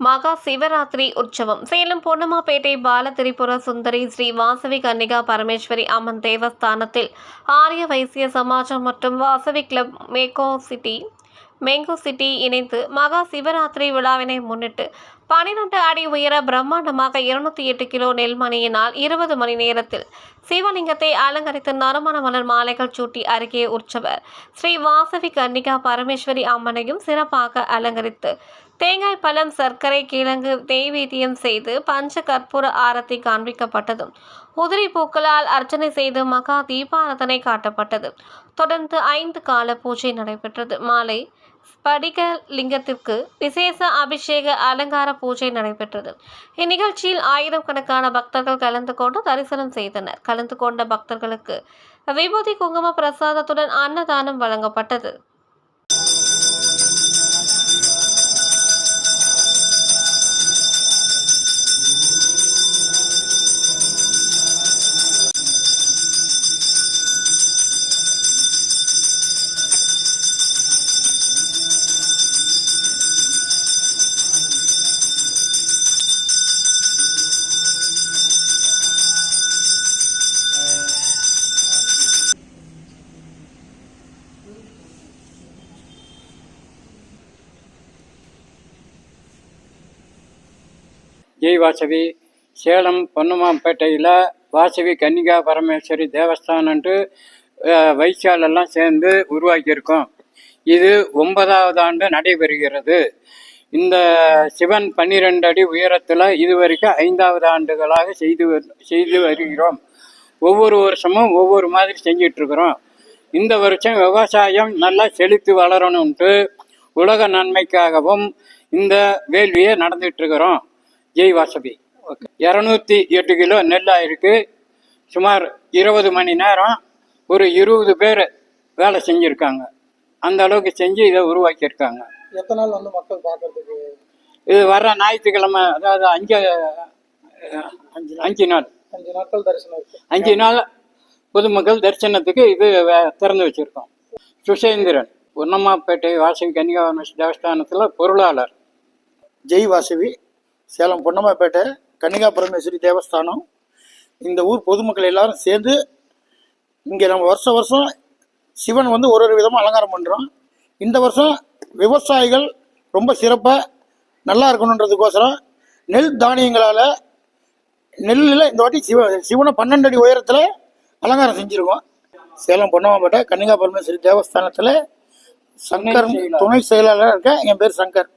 மகா சிவராத்திரி உற்சவம். சேலம் பொன்னம்மாப்பேட்டை பாலதிரிபுர சுந்தரி ஸ்ரீ வாசவி கன்னிகா பரமேஸ்வரி அம்மன் தேவஸ்தானத்தில் ஆரிய வைசிய சமாஜம் மற்றும் Vasavi club mango city mango city இணைந்து மகா சிவராத்திரி விழாவினை முன்னிட்டு பனிரெண்டு அடி உயர பிரம்மாண்டமாக இருநூத்தி எட்டு கிலோ நெல்மணியினால் இருபது மணி நேரத்தில் சிவலிங்கத்தை அலங்கரித்து நறுமண மலர் மாலைகள் சூட்டி அருகே உற்சவர். ஸ்ரீ வாசவி கன்னிகா பரமேஸ்வரி அம்மனையும் சிறப்பாக அலங்கரித்து தேங்காய் பழம் சர்க்கரை கிழங்கு நெய்வேத்தியம் செய்து பஞ்ச கற்பூர ஆரத்தி காண்பிக்கப்பட்டதும். உதிரி பூக்களால் அர்ச்சனை செய்து மகா தீபாரதனை காட்டப்பட்டது. தொடர்ந்து ஐந்து கால பூஜை நடைபெற்றது. மாலை ஸ்படிக லிங்கத்திற்கு விசேஷ அபிஷேக அலங்கார பூஜை நடைபெற்றது. இந்நிகழ்ச்சியில் ஆயிரம் கணக்கான பக்தர்கள் கலந்து கொண்டு தரிசனம் செய்தனர். கலந்து கொண்ட பக்தர்களுக்கு விபூதி குங்கும பிரசாதத்துடன் அன்னதானம் வழங்கப்பட்டது. ஜெய் வாசவி. சேலம் பொன்னமாம்பேட்டையில் வாசவி கன்னிகா பரமேஸ்வரி தேவஸ்தானன்ட்டு அஹ், சேர்ந்து உருவாக்கியிருக்கோம். இது ஒன்பதாவது ஆண்டு நடைபெறுகிறது. இந்த சிவன் பன்னிரெண்டு அடி உயரத்தில் இதுவரைக்கும் ஐந்தாவது ஆண்டுகளாக செய்து செய்து வருகிறோம். ஒவ்வொரு வருஷமும் ஒவ்வொரு மாதிரி செஞ்சிட்ருக்குறோம். இந்த வருஷம் விவசாயம் நல்லா செழித்து வளரணும்ட்டு உலக நன்மைக்காகவும் இந்த வேள்வியை நடந்துட்டு இருக்கிறோம் ஜெய் வாசவி இரநூத்தி எட்டு கிலோ நெல் ஆயிருக்கு சுமார் இருபது மணி நேரம் ஒரு இருபது பேர் வேலை செஞ்சுருக்காங்க. அந்த அளவுக்கு செஞ்சு இதை உருவாக்கியிருக்காங்க. எத்தனை நாள் வந்து மக்கள் பார்க்கறதுக்கு? இது வர்ற ஞாயிற்றுக்கிழமை அதாவது அஞ்சு அஹ், அஞ்சு நாள். அஞ்சு நாட்கள் தரிசனம் இருக்கு. அஞ்சு நாள் பொதுமக்கள் தரிசனத்துக்கு இது வே- திறந்து வச்சிருக்கோம். சுசேந்திரன் பொன்னம்மாப்பேட்டை வாசவி கன்னிகாவன தேவஸ்தானத்தில் பொருளாளர். ஜெய் வாசவி சேலம் பொன்னம்மாப்பேட்டை கன்னிகா பரமேஸ்வரி தேவஸ்தானம் இந்த ஊர் பொதுமக்கள் எல்லாரும் சேர்ந்து இங்கே நம்ம வருஷம் வருஷம் சிவன் வந்து ஒரு ஒரு விதமாக அலங்காரம் பண்ணுறோம் இந்த வருஷம் விவசாயிகள் ரொம்ப சிறப்பாக நல்லா இருக்கணுன்றதுக்கோசரம் நெல் தானியங்களால் நெல்லில் இந்த வாட்டி சிவ சிவனை பன்னெண்டு அடி உயரத்தில் அலங்காரம் செஞ்சுருக்கோம். சேலம் பொன்னம்மாப்பேட்டை கன்னிகா பரமேஸ்வரி தேவஸ்தானத்தில் சங்கர் துணை செயலாளர் இருக்க என் பேர் சங்கர்.